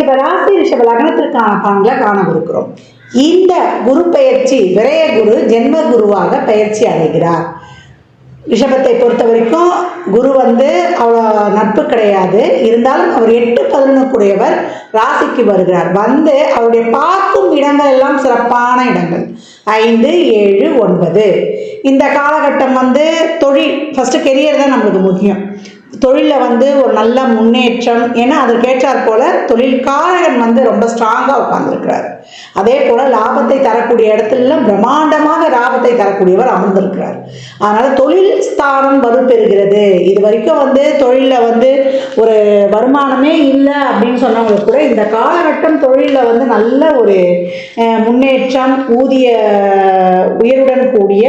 ரிஷப ராசி ரிஷப லக்னத்திற்கான பலன்களை காணவிருக்கிறோம் இந்த குரு பயிற்சி விரய குரு ஜென்ம குருவாக பயிற்சி அடைகிறார். ரிஷபத்தை பொறுத்த வரைக்கும் குரு வந்து அவ்வளோ நட்பு கிடையாது. இருந்தாலும் அவர் எட்டு பதினொன்றுக்குடையவர் ராசிக்கு வருகிறார். வந்து அவருடைய பார்க்கும் இடங்கள் எல்லாம் சிறப்பான இடங்கள். ஐந்து ஏழு ஒன்பது. இந்த காலகட்டம் வந்து தொழில் ஃபஸ்ட்டு கெரியர் தான் நம்மளுக்கு முக்கியம். தொழிலில் வந்து ஒரு நல்ல முன்னேற்றம் ஏன்னா அதற்கேற்றாற் போல தொழில்காரகன் வந்து ரொம்ப ஸ்ட்ராங்காக உட்காந்துருக்கிறார் அதே போல லாபத்தை தரக்கூடிய இடத்துல பிரம்மாண்டமாக லாபத்தை தரக்கூடியவர் அமர்ந்திருக்கிறார். அதனால தொழில் ஸ்தானம் வலுப்பெறுகிறது. இது வரைக்கும் வந்து தொழிலில் வந்து ஒரு வருமானமே இல்லை அப்படின்னு சொன்னவங்களுக்கு கூட இந்த காலகட்டம் தொழிலில் வந்து நல்ல ஒரு முன்னேற்றம் ஊதிய உயருடன் கூடிய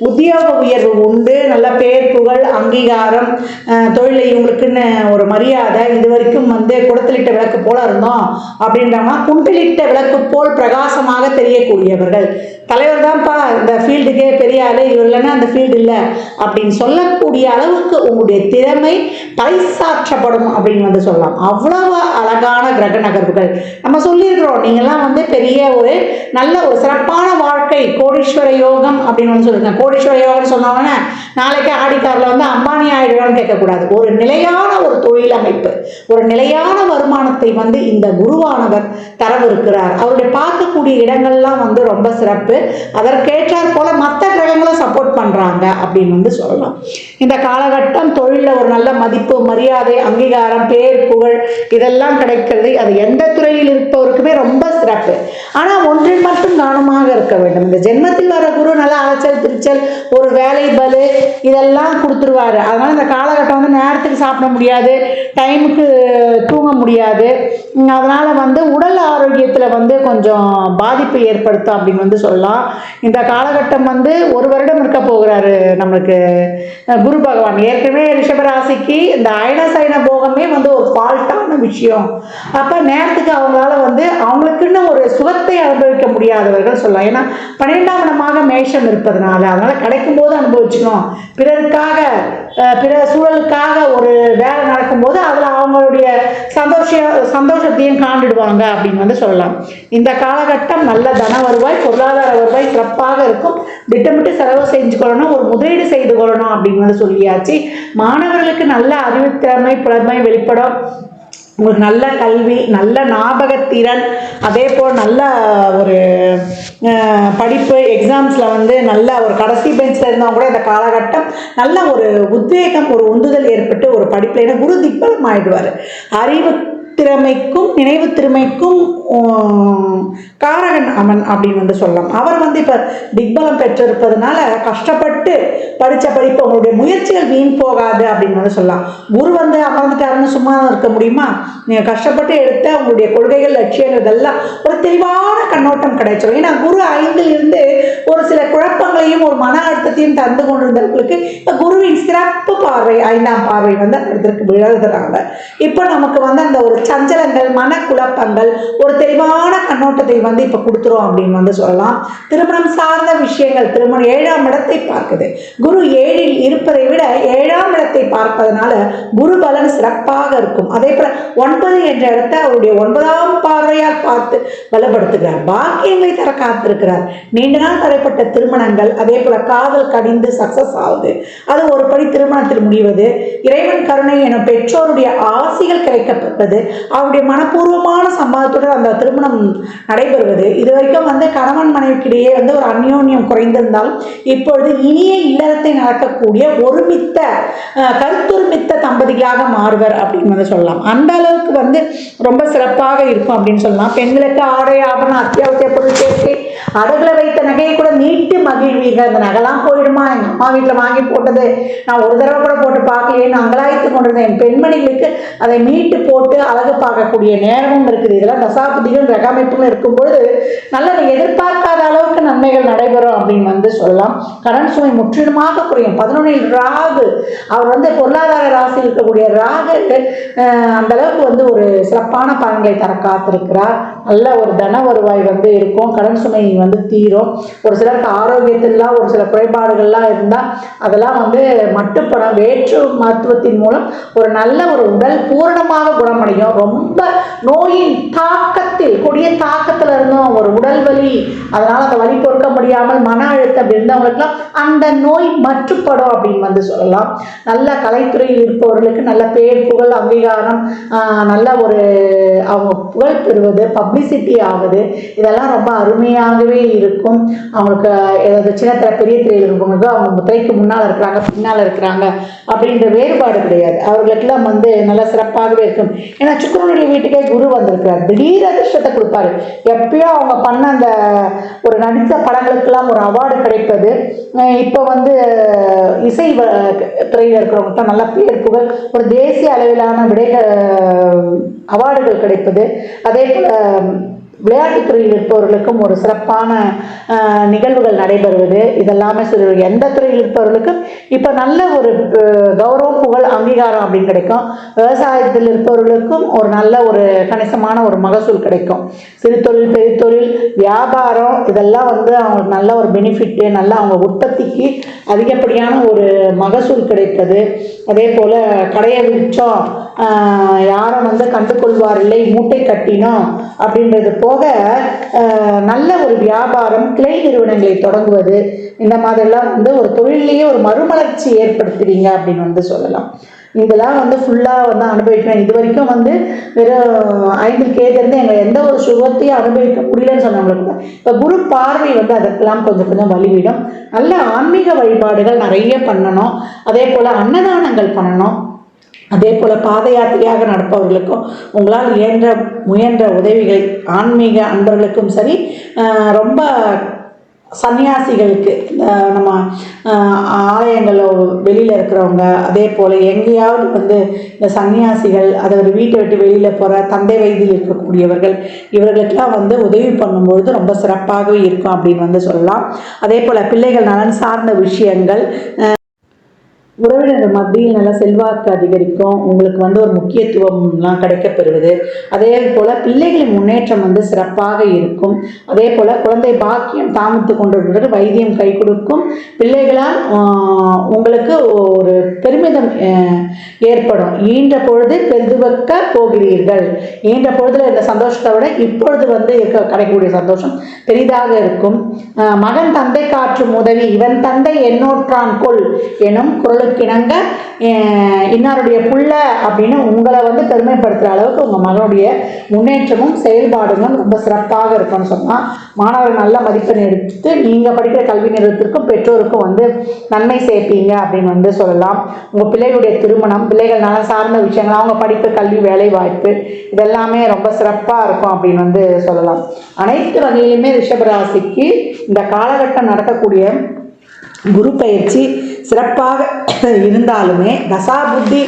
உத்தியோக உயர்வு உண்டு நல்ல பேர் புகழ் அங்கீகாரம் அஹ், இவங்களுக்குன்னு ஒரு மரியாதை இது வரைக்கும் வந்து குடத்திலிட்ட விளக்கு போல இருந்தோம் அப்படின்றவங்க குண்டிலிட்ட விளக்கு போல் பிரகாசமாக தெரியக்கூடியவர்கள். தலைவர் தான்ப்பா இந்த ஃபீல்டுக்கே பெரிய ஆளு இவர் இல்லைன்னா அந்த ஃபீல்டு இல்லை. அப்படின்னு சொல்லக்கூடிய அளவுக்கு உங்களுடைய திறமை பறைசாற்றப்படும் அப்படின்னு வந்து சொல்லலாம். அவ்வளவு அழகான கிரக நகர்வுகள். நம்ம சொல்லியிருக்கிறோம் நீங்கள்லாம் வந்து பெரிய ஒரு நல்ல ஒரு சிறப்பான வாழ்க்கை கோடீஸ்வர யோகம் அப்படின்னு வந்து சொல்லியிருக்கேன் கோடீஸ்வர யோகம்னு சொன்னவொன்னே நாளைக்கு ஆடிக்காரில் வந்து அம்பானி ஆயிடுவான்னு கேட்கக்கூடாது. ஒரு நிலையான ஒரு தொழில் அமைப்பு ஒரு நிலையான வருமானத்தை வந்து இந்த குருவானவர் தரவிருக்கிறார். அவருடைய பார்க்கக்கூடிய இடங்கள்லாம் வந்து ரொம்ப சிறப்பு. அதற்கேற்றாற் போல மற்ற கிரகங்களும் சப்போர்ட் பண்ணுறாங்க அப்படின்னு வந்து சொல்லலாம். இந்த காலகட்டம் தொழிலில் ஒரு நல்ல மதிப்பு மரியாதை அங்கீகாரம் பேர் புகழ் இதெல்லாம் கிடைக்கிறது. அது எந்த துறையில் இருப்பவருக்குமே ரொம்ப சிறப்பு. ஆனால் ஒன்றில் மட்டும் கவனமாக இருக்க வேண்டும். இந்த ஜென்மத்தில் வர குரு நல்லா அலைச்சல் திருச்சல் ஒரு வேலை பலு இதெல்லாம் கொடுத்துருவாரு. அதனால் இந்த காலகட்டம் வந்து நேரத்துக்கு சாப்பிட முடியாது. டைமுக்கு முடியாது. அதனால் அதனால வந்து உடல் ஆரோக்கியத்தில் வந்து கொஞ்சம் பாதிப்பு ஏற்படுத்தும் அப்படின்னு வந்து சொல்லலாம். இந்த காலகட்டம் வந்து ஒரு வருடம் இருக்க போகிறாரு நம்மளுக்கு குரு பகவான். ஏற்கனவே ரிஷபராசிக்கு இந்த அயன சயன போகமே வந்து ஒரு ஃபால்ட்டான விஷயம். அப்போ நேரத்துக்கு அவங்களால வந்து அவங்களுக்குன்னு ஒரு சுகத்தை அனுபவிக்க முடியாதவர்கள் சொல்லலாம். ஏன்னா பன்னிரெண்டாம் இடமாக மேஷம் இருப்பதுனால அதனால கிடைக்கும் போது அனுபவிச்சுக்கணும். பிறருக்காக பிற சூழலுக்காக ஒரு வேலை நடக்கும்போது அதில் அவங்களுடைய சந்தோஷம் சந்தோஷ சந்தோஷத்தையும் காண்டுடுவாங்க அப்படின்னு வந்து சொல்லலாம். இந்த காலகட்டம் நல்ல தன வருவாய் பொருளாதார வருவாய் சிறப்பாக இருக்கும். திட்டமிட்டு செலவு செஞ்சுக்கொள்ளணும் ஒரு முதலீடு செய்து கொள்ளணும் அப்படின்னு வந்து சொல்லியாச்சு. மாணவர்களுக்கு நல்ல அறிவுத்திறமை புலமை வெளிப்படும். உங்களுக்கு நல்ல கல்வி நல்ல ஞாபகத்திறன் அதே போல் நல்ல ஒரு படிப்பு எக்ஸாம்ஸில் வந்து நல்ல கடைசி பெஞ்சில் இருந்தவங்க கூட இந்த காலகட்டம் நல்ல ஒரு உத்வேகம் ஒரு உந்துதல் ஏற்பட்டு ஒரு படிப்பில் ஏன்னா குரு திக்பலம் ஆயிடுவார். அறிவு திறமைக்கும் நினைவு திறமைக்கும் காரகன் அவன் அப்படின்னு வந்து சொல்லலாம். அவர் வந்து இப்போ திக்பலம் பெற்றிருப்பதனால கஷ்டப்பட்டு படித்த படிப்பு அவங்களுடைய முயற்சிகள் வீண் போகாது அப்படின்னு வந்து சொல்லலாம். குரு வந்து அமர்ந்துட்டாருன்னு சும்மா இருக்க முடியுமா? நீங்கள் கஷ்டப்பட்டு எடுத்த அவங்களுடைய கொள்கைகள் லட்சியங்கள் இதெல்லாம் ஒரு தெளிவான கண்ணோட்டம் கிடைச்சிடும் ஏன்னா குரு ஐந்தில் இருந்து ஒரு சில குழப்பங்களையும் ஒரு மன அழுத்தத்தையும் தந்து கொண்டிருந்தவர்களுக்கு இப்போ குருவின் சிறப்பு பார்வை ஐந்தாம் பார்வை வந்து அந்த இடத்திற்கு விழுதுறாங்க இப்போ நமக்கு வந்து அந்த ஒரு சஞ்சலங்கள் மனக்குழப்பங்கள் ஒரு தெளிவான கண்ணோட்டத்தை வந்து இப்போ கொடுத்துரும் அப்படின்னு வந்து சொல்லலாம். திருமணம் சார்ந்த விஷயங்கள் திருமணம் ஏழாம் இடத்தை பார்க்குது. குரு ஏழில் இருப்பதை விட ஏழாம் இடத்தை பார்ப்பதனால குரு பலன் சிறப்பாக இருக்கும். அதே போல ஒன்பது என்ற இடத்தை அவருடைய ஒன்பதாம் பார்வையால் பார்த்து பலப்படுத்துகிறார் பாக்கியங்களை தர காத்திருக்கிறார். நீண்ட நாள் தடைப்பட்ட திருமணங்கள் அதே போல காதல் கடிந்து சக்சஸ் ஆகுது. அது ஒரு படி திருமணத்தில் முடிவது இறைவன் கருணை என பெற்றோருடைய ஆசிகள் கிடைக்கப்பட்டது அவருடைய மனப்பூர்வமான சம்மதத்துடன் அந்த திருமணம் நடைபெறுவது. இது வரைக்கும் வந்து கணவன் மனைவிக்கிடையே வந்து ஒரு அந்யோன்யம் குறைந்திருந்தாலும் இப்பொழுது இனிய இல்லறத்தை நடக்கக்கூடிய ஒருமித்த அஹ், கருத்துருமித்த தம்பதிகளாக மாறுவர் அப்படின்னு வந்து சொல்லலாம். அந்த அளவுக்கு வந்து ரொம்ப சிறப்பாக இருக்கும் அப்படின்னு சொல்லலாம். பெண்களுக்கு ஆடை ஆபரணம் அத்தியாவசிய பொருள் சேர்க்கை அடகுல வைத்த நகையை கூட மீட்டு மகிழ்வீர்கள் அந்த நகைலாம் போயிடுமா? எங்கள் அம்மா வீட்டில் வாங்கி போட்டது. நான் ஒரு தடவை கூட போட்டு பார்க்கலையேன்னு அங்கலாய்த்து கொண்டிருந்த என் பெண்மணிகளுக்கு அதை மீட்டு போட்டு அழகு பார்க்கக்கூடிய நேரமும் இருக்குது. இதெல்லாம் தசாபதிகள் ரகமைப்பும் இருக்கும்பொழுது நல்லது எதிர்பார்க்காத அளவுக்கு நன்மைகள் நடைபெறும் அப்படின்னு வந்து சொல்லலாம். கடன் சுமை முற்றிலுமாக குறையும். பதினொன்றில் ராகு. அவர் வந்து பொருளாதார ராசியில் இருக்கக்கூடிய ராகு அந்த அளவுக்கு வந்து ஒரு சிறப்பான பலன்களை தர காத்திருக்கிறார். நல்ல ஒரு தன வருவாய் வந்து இருக்கும். கடன் சுமை வந்து தீரும். ஒரு சிலருக்கு ஆரோக்கியத்திலாம் ஒரு சில குறைபாடுகள்லாம் இருந்தால் அதெல்லாம் வந்து மட்டுப்படும் வேற்று மருத்துவத்தின் மூலம் ஒரு நல்ல ஒரு உடல் பூரணமாக குணமடையும். ரொம்ப நோயின் தாக்கத்தில் கொடிய தாக்கத்தில் இருந்தும் ஒரு உடல் வலி அதனால் அந்த வலி பொறுக்க முடியாமல் மன அழுத்தம் இருந்தவங்களுக்குலாம் அந்த நோய் மட்டுப்படும் அப்படின்னு வந்து சொல்லலாம். நல்ல கலைத்துறையில் இருப்பவர்களுக்கு நல்ல பேர் புகழ் அங்கீகாரம் ஆஹ் நல்ல ஒரு அவங்க புகழ் பெறுவது பப்ளிசிட்டி ஆகுது. இதெல்லாம் ரொம்ப அருமையாக அருமையாகவே இருக்கும். அவங்களுக்கு ஏதாவது சின்ன திரை பெரிய திரையில் இருக்கவங்களுக்கு அவங்க திரைக்கு முன்னால் இருக்கிறாங்க பின்னால் இருக்கிறாங்க அப்படின்ற வேறுபாடு கிடையாது. அவர்களுக்கெல்லாம் வந்து நல்லா சிறப்பாகவே இருக்கும். ஏன்னா சுக்கரனுடைய வீட்டுக்கே குரு வந்திருக்கிறார். திடீர் அதிர்ஷ்டத்தை கொடுப்பாரு. எப்பயோ அவங்க பண்ண அந்த ஒரு நடித்த படங்களுக்கெல்லாம் ஒரு அவார்டு கிடைப்பது இப்போ வந்து இசை வ- துறையில் இருக்கிறவங்களுக்கு நல்ல பேர் புகழ் ஒரு தேசிய அளவிலான விடை அவார்டுகள் கிடைப்பது. அதே போல் விளையாட்டுத் துறையில் இருப்பவர்களுக்கும் ஒரு சிறப்பான நிகழ்வுகள் நடைபெறுவது. இதெல்லாமே சொல்லி எந்த துறையில் இருப்பவர்களுக்கும் இப்போ நல்ல ஒரு கௌரவ புகழ் அங்கீகாரம் அப்படின்னு கிடைக்கும். விவசாயத்தில் இருப்பவர்களுக்கும் ஒரு நல்ல ஒரு கணிசமான ஒரு மகசூல் கிடைக்கும். சிறு தொழில் பெரிய தொழில் வியாபாரம் இதெல்லாம் வந்து அவங்களுக்கு நல்ல ஒரு பெனிஃபிட்டு நல்ல அவங்க உற்பத்திக்கு அதிகப்படியான ஒரு மகசூல் கிடைப்பது அதே போல் கடையை விற்றோம். யாரும் வந்து கண்டுகொள்வார் இல்லை மூட்டை கட்டினோம் அப்படின்றது போக நல்ல ஒரு வியாபாரம் கிளை நிறுவனங்களை தொடங்குவது இந்த மாதிரிலாம் வந்து ஒரு தொழிலையே ஒரு மறுமலர்ச்சி ஏற்படுத்துறீங்க அப்படின்னு வந்து சொல்லலாம். இதெல்லாம் வந்து ஃபுல்லாக வந்து அனுபவிக்கணும். இது வரைக்கும் வந்து வெறும் ஐந்து கேதிருந்து எங்கள் எந்த ஒரு சுகத்தையும் அனுபவிக்க முடியலன்னு சொன்னவங்களுக்கு இப்போ குரு பார்வை வந்து அதற்கெல்லாம் கொஞ்சம் கொஞ்சம் வழிவிடும் நல்ல ஆன்மீக வழிபாடுகள் நிறைய பண்ணணும். அதே போல் அன்னதானங்கள் பண்ணணும். அதே போல் பாத யாத்திரையாக நடப்பவர்களுக்கும் உங்களால் இயன்ற முயன்ற உதவிகள் ஆன்மீக அன்பர்களுக்கும் சரி ரொம்ப சன்னியாசிகளுக்கு இந்த நம்ம ஆலயங்களோ வெளியில் இருக்கிறவங்க அதே போல் எங்கேயாவது வந்து இந்த சன்னியாசிகள் அதை ஒரு வீட்டை விட்டு வெளியில் போகிற தந்தை வயதில் இருக்கக்கூடியவர்கள் இவர்களுக்கெல்லாம் வந்து உதவி பண்ணும்பொழுது ரொம்ப சிறப்பாகவே இருக்கும் அப்படின்னு வந்து சொல்லலாம். அதே போல் பிள்ளைகள் நலன் சார்ந்த விஷயங்கள் உறவினர் மத்தியில் நல்ல செல்வாக்கு அதிகரிக்கும். உங்களுக்கு வந்து ஒரு முக்கியத்துவம்லாம் கிடைக்கப்பெறுவது. அதே போல் பிள்ளைகளின் முன்னேற்றம் வந்து சிறப்பாக இருக்கும். அதே போல் குழந்தை பாக்கியம் தாமத்து கொண்டு வைத்தியம் கை கொடுக்கும். பிள்ளைகளால் ஆஹ், உங்களுக்கு ஒரு பெருமிதம் ஏற்படும். ஈன்ற பொழுது பெருதுவக்க போகிறீர்கள். ஈன்ற பொழுதுல இருந்த சந்தோஷத்தை விட இப்பொழுது வந்து இருக்க கிடைக்கக்கூடிய சந்தோஷம் பெரிதாக இருக்கும். மகன் தந்தை காற்றும் உதவி இவன் தந்தை என்னோற்றான் கொள் எனும் குரலுக்கிணங்க இன்னாருடைய புள்ள அப்படின்னு உங்களை வந்து பெருமைப்படுத்துகிற அளவுக்கு உங்கள் மகனுடைய முன்னேற்றமும் செயல்பாடுகளும் ரொம்ப சிறப்பாக இருக்கும்னு சொன்னால் மாணவர்கள் நல்ல மதிப்பெண் எடுத்து நீங்கள் படிக்கிற கல்வி நிறுவனத்திற்கும் பெற்றோருக்கும் வந்து நன்மை சேர்ப்பீங்க அப்படின்னு வந்து சொல்லலாம். உங்கள் பிள்ளைகளுடைய திருமணம் பிள்ளைகள் நலன் சார்ந்த விஷயங்கள் அவங்க படிப்பு கல்வி வேலை வாய்ப்பு இதெல்லாமே ரொம்ப சிறப்பாக இருக்கும் அப்படின்னு வந்து சொல்லலாம். அனைத்து வகையிலுமே ரிஷபராசிக்கு இந்த காலகட்டம் நடக்கக்கூடிய குரு பயிற்சி சிறப்பாக இருந்தாலுமே தசாபுத்தி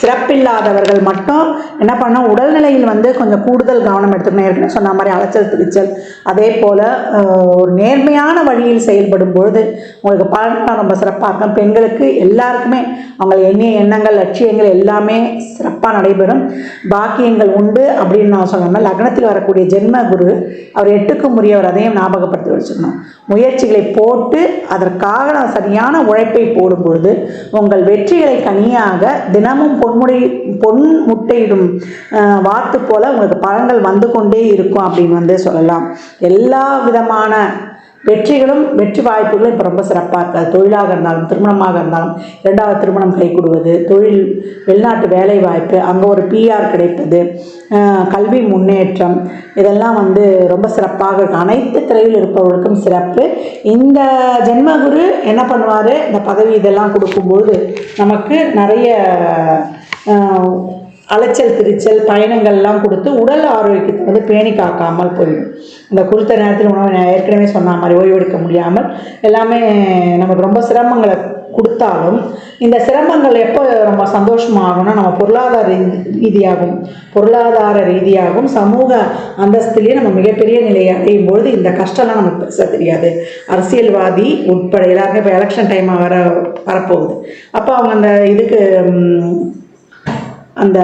சிறப்பில்லாதவர்கள் மட்டும் என்ன பண்ணோம் உடல்நிலையில் வந்து கொஞ்சம் கூடுதல் கவனம் எடுத்துக்கணும். ஏற்கனவே சொன்ன மாதிரி அலைச்சல் திருச்சல். அதே போல் ஒரு நேர்மையான வழியில் செயல்படும் பொழுது உங்களுக்கு பலன்கள் ரொம்ப சிறப்பாக இருக்கும். பெண்களுக்கு எல்லாருக்குமே அவங்க எண்ணிய எண்ணங்கள் லட்சியங்கள் எல்லாமே சிறப்பாக நடைபெறும். பாக்கியங்கள் உண்டு அப்படின்னு நான் சொன்னேன் லக்னத்தில் வரக்கூடிய ஜென்ம குரு அவர் எட்டுக்கு முறியவர் அதையும் ஞாபகப்படுத்தி வச்சுக்கணும் முயற்சிகளை போட்டு அதற்காக நான் சரியான உழைப்பை போடும் பொழுது உங்கள் வெற்றிகளை கனியாக தினமும் பொன்முடை பொன் முட்டையிடும் வாத்து போல உங்களுக்கு பழங்கள் வந்து கொண்டே இருக்கும் அப்படின்னு வந்து சொல்லலாம். எல்லா விதமான வெற்றிகளும் வெற்றி வாய்ப்புகளும் இப்போ ரொம்ப சிறப்பாக இருக்காது தொழிலாக இருந்தாலும் திருமணமாக இருந்தாலும் இரண்டாவது திருமணம் கைகூடுவது தொழில் வெளிநாட்டு வேலை வாய்ப்பு அங்கே ஒரு பிஆர் கிடைப்பது கல்வி முன்னேற்றம் இதெல்லாம் வந்து ரொம்ப சிறப்பாக இருக்கும் அனைத்து துறையில் இருப்பவர்களுக்கும் சிறப்பு. இந்த ஜென்மகுரு என்ன பண்ணுவார்? இந்த பதவி இதெல்லாம் கொடுக்கும்பொழுது நமக்கு நிறைய அலைச்சல் திரிச்சல் பயணங்கள்லாம் கொடுத்து உடல் ஆரோக்கியத்தை வந்து பேணி காக்காமல் போயிடும். இந்த குறித்த நேரத்தில் உணவு நான் ஏற்கனவே சொன்ன மாதிரி ஓய்வெடுக்க முடியாமல் எல்லாமே நமக்கு ரொம்ப சிரமங்களை கொடுத்தாலும் இந்த சிரமங்கள் எப்போ ரொம்ப சந்தோஷமாகணும்னா நம்ம பொருளாதார ரீ- பொருளாதார ரீதியாகவும் சமூக அந்தஸ்திலேயே நம்ம மிகப்பெரிய நிலையை அடையும் பொழுது இந்த கஷ்டம்லாம் நமக்கு பெருசாக தெரியாது. அரசியல்வாதி உட்பட எல்லாருமே இப்போ எலெக்ஷன் டைம் வர வரப்போகுது. அப்போ அவங்க அந்த இதுக்கு அந்த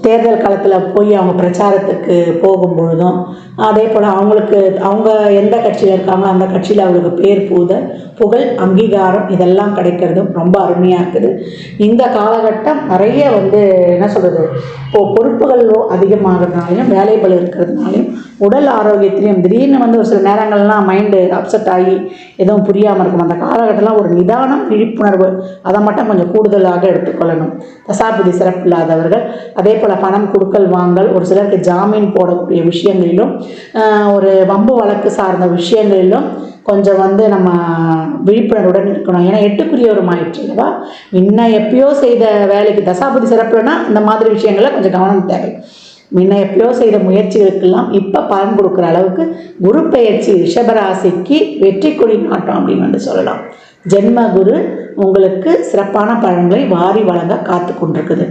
தேர்தல் காலத்தில் போய் அவங்க பிரச்சாரத்துக்கு போகும்பொழுதும் அதே போல் அவங்களுக்கு அவங்க எந்த கட்சியில் இருக்காங்களோ அந்த கட்சியில் அவங்களுக்கு பேர் பூத புகழ் அங்கீகாரம் இதெல்லாம் கிடைக்கிறதும் ரொம்ப அருமையாக இருக்குது. இந்த காலகட்டம் நிறைய வந்து என்ன சொல்கிறது இப்போது பொறுப்புகள் அதிகமாகிறதுனாலையும் வேலை பளு இருக்கிறதுனாலையும் உடல் ஆரோக்கியத்திலையும் திடீர்னு வந்து ஒரு சில நேரங்கள்லாம் மைண்டு அப்செட் ஆகி எதுவும் புரியாமல் இருக்கும். அந்த காலகட்டம்லாம் ஒரு நிதானம் விழிப்புணர்வு அதை மட்டும் கொஞ்சம் கூடுதலாக எடுத்துக்கொள்ளணும். தசாபதி சிறப்பு இல்லாதவர்கள் அதே போல் பணம் கொடுக்கல் வாங்கல் ஒரு சிலருக்கு ஜாமீன் போடக்கூடிய விஷயங்களிலும் ஒரு வம்பு வழக்கு சார்ந்த விஷயங்களிலும் கொஞ்சம் வந்து நம்ம விழிப்புணர்வுடன் இருக்கணும். ஏன்னா எட்டுக்குரியவரும் ஆயிடுச்சு அல்லவா? இன்னும் எப்பயோ செய்த வேலைக்கு தசாபதி சிறப்புலனா இந்த மாதிரி விஷயங்களில் கொஞ்சம் கவனம் தேவை. முன்ன எப்பயோ செய்த முயற்சிகளுக்கெல்லாம் இப்போ பலன் கொடுக்குற அளவுக்கு குரு பெயர்ச்சி ரிஷபராசிக்கு வெற்றி கொடி நாட்டம் அப்படின்னு வந்து சொல்லலாம். ஜென்ம குரு உங்களுக்கு சிறப்பான பழங்களை வாரி வழங்க காத்து கொண்டிருக்குது.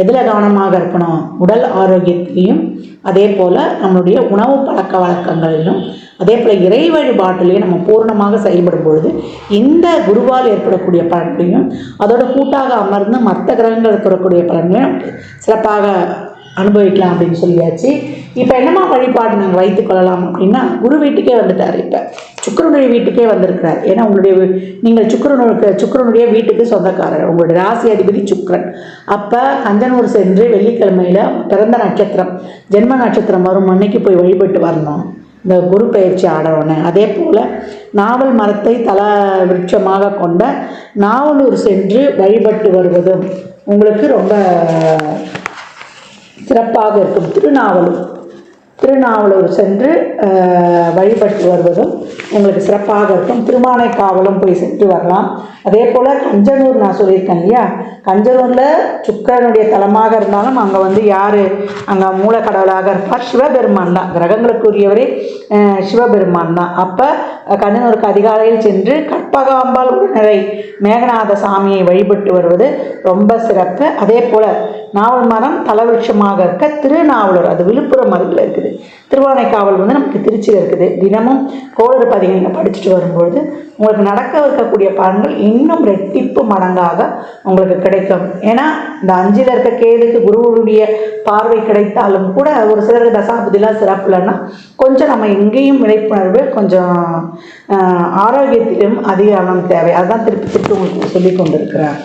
எதில் கவனமாக இருக்கணும்? உடல் ஆரோக்கியத்திலையும் அதே போல் நம்மளுடைய உணவு பழக்க வழக்கங்களிலும் அதே போல் இறை வழிபாட்டிலையும் நம்ம பூர்ணமாக செயல்படும் பொழுது இந்த குருவால் ஏற்படக்கூடிய பலன்களையும் அதோட கூட்டாக அமர்ந்து மற்ற கிரகங்கள் வரக்கூடிய பலன்களையும் நமக்கு சிறப்பாக அனுபவிக்கலாம் அப்படின்னு சொல்லியாச்சு. இப்போ என்னமா வழிபாடு நாங்கள் வைத்துக் கொள்ளலாம் அப்படின்னா குரு வீட்டுக்கே வந்துட்டார் இப்போ. சுக்கரனுடைய வீட்டுக்கே வந்திருக்கிறார். ஏன்னா உங்களுடைய நீங்கள் சுக்கரனுக்கு சுக்கரனுடைய வீட்டுக்கு சொந்தக்காரர். உங்களுடைய ராசி அதிபதி சுக்கரன். அப்போ கஞ்சனூர் சென்று வெள்ளிக்கிழமையில் பிறந்த நட்சத்திரம். ஜென்ம நட்சத்திரம் வரும் அன்னைக்கு போய் வழிபட்டு வரணும். இந்த குரு பயிற்சி ஆடவுன்னு அதே போல் நாவல் மரத்தை தல விருட்சமாக கொண்ட நாவலூர் சென்று வழிபட்டு வருவதும் உங்களுக்கு ரொம்ப சிறப்பாக இருக்கும். திருநாவலூர் திருநாவலூர் சென்று அஹ், வழிபட்டு வருவதும் உங்களுக்கு சிறப்பாக இருக்கும். திருமானைக்காவலும் போய் சென்று வரலாம். அதே போல் கஞ்சனூர் நான் சொல்லியிருக்கேன் இல்லையா? கஞ்சனூரில் சுக்கிரனுடைய தலமாக இருந்தாலும் அங்கே வந்து யார்? அங்கே மூலக்கடவுளாக இருப்பார் சிவபெருமான் தான். கிரகங்களுக்குரியவரே சிவபெருமான் தான். அப்போ கஞ்சனூருக்கு அதிகாலையில் சென்று கற்பகாம்பாள் உடனரை மேகநாத சாமியை வழிபட்டு வருவது ரொம்ப சிறப்பு. அதே போல் நாவல் மரம் தலவிருட்சமாக இருக்க திருநாவலூர் அது விழுப்புரம் அருகில் இருக்குது. திருவானைக்காவல் வந்து நமக்கு திருச்சியில் இருக்குது. தினமும் கோளறு பதிகளை படிச்சுட்டு வரும்பொழுது உங்களுக்கு நடக்க இருக்கக்கூடிய பலன்கள் இன்னும் ரெட்டிப்பு மடங்காக உங்களுக்கு கிடைக்கும். ஏன்னா இந்த அஞ்சில் இருக்க கேதுக்கு குருவுடைய பார்வை கிடைத்தாலும் கூட ஒரு சிலருக்கு தசாபதிலாம் சிறப்பு இல்லைன்னா கொஞ்சம் நம்ம எங்கேயும் விழிப்புணர்வு கொஞ்சம் ஆரோக்கியத்திலும் அதிகாரம் தேவை. அதுதான் திருப்பி திருப்பி உங்களுக்கு சொல்லி கொண்டிருக்கிறேன்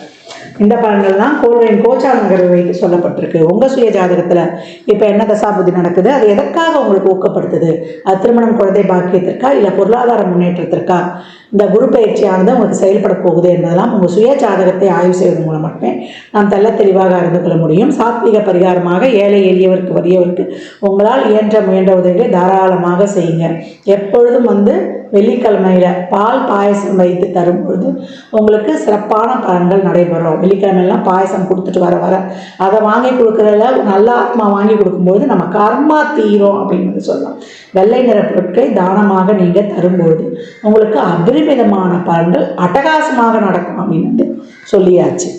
இந்த பலன்கள் தான் கோள்களின் கோச்சாரங்கிற வைத்து சொல்லப்பட்டிருக்கு. உங்கள் சுய ஜாதகத்தில் இப்போ என்ன தசாபுதி நடக்குது? அது எதற்காக உங்களுக்கு ஊக்கப்படுத்துது? அது திருமணம் குழந்தை பாக்கியத்திற்கா? இல்லை பொருளாதார முன்னேற்றத்திற்கா? இந்த குரு பயிற்சியானது உங்களுக்கு செயல்பட போகுது என்பதெல்லாம் உங்கள் சுய ஜாதகத்தை ஆய்வு செய்வதன் மூலம் மட்டுமே நாம் தெல்ல தெளிவாக அறிந்து கொள்ள முடியும். சாத்விக பரிகாரமாக ஏழை எளியவருக்கு வறியவருக்கு உங்களால் இயன்ற முயன்ற உதவிகளை தாராளமாக செய்யுங்க. எப்பொழுதும் வந்து வெள்ளிக்கிழமையில் பால் பாயசம் வைத்து தரும் பொழுது உங்களுக்கு சிறப்பான பலன்கள் நடைபெறும். வெள்ளிக்கிழமையெல்லாம் பாயசம் கொடுத்துட்டு வர வர. அதை வாங்கி கொடுக்குறதுல நல்ல ஆத்மா வாங்கி கொடுக்கும்போது நம்ம கர்மா தீரும் அப்படின்னு சொல்லலாம். வெள்ளை நிற பொருட்களை தானமாக நீங்கள் தரும்பொழுது உங்களுக்கு அபரிமிதமான பலன்கள் அட்டகாசமாக நடக்கும் அப்படின்னு வந்து சொல்லியாச்சு.